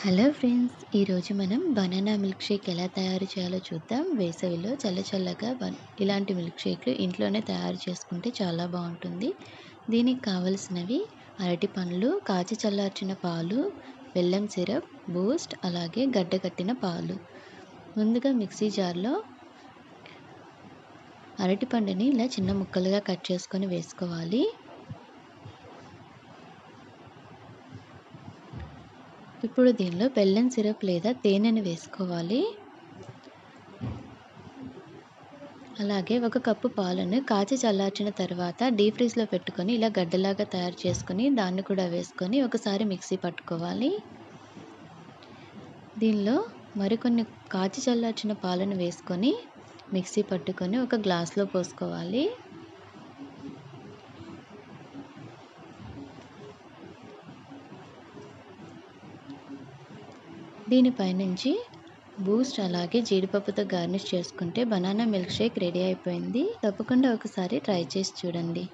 Hello friends ఈరోజు మనం banana milk shake ఎలా తయారు చేయాలో చూద్దాం. వేసవిలో చల్లచల్లగా ఇలాంటి మిల్క్ షేక్ ఇంట్లోనే తయారు చేసుకుంటే చాలా బాగుంటుంది. దీనికి కావలసినవి అరటి పండ్లు కాచి చల్లార్చిన పాలు బెల్లం సిరప్ బూస్ట్ అలాగే గడ్డకట్టిన పాలు. ముందుగా మిక్సీ జార్లో అరటి పండుని ఇలా చిన్న ముక్కలుగా కట్ చేసుకొని వేసుకోవాలి. ఇప్పుడు దీనిలో బెల్లం సిరప్ లేదా తేనెను వేసుకోవాలి. అలాగే ఒక కప్పు పాలను కాచి చల్లార్చిన తర్వాత డీప్ ఫ్రీజ్లో పెట్టుకొని ఇలా గడ్డలాగా తయారు చేసుకొని దాన్ని కూడా వేసుకొని ఒకసారి మిక్సీ పట్టుకోవాలి. దీనిలో మరికొన్ని కాచి చల్లార్చిన పాలను వేసుకొని మిక్సీ పట్టుకొని ఒక గ్లాస్లో పోసుకోవాలి. దీనిపైనుంచి బూస్ట్ అలాగే జీడిపప్పుతో గార్నిష్ చేసుకుంటే బనానా మిల్క్ షేక్ రెడీ అయిపోయింది. తప్పకుండా ఒకసారి ట్రై చేసి చూడండి.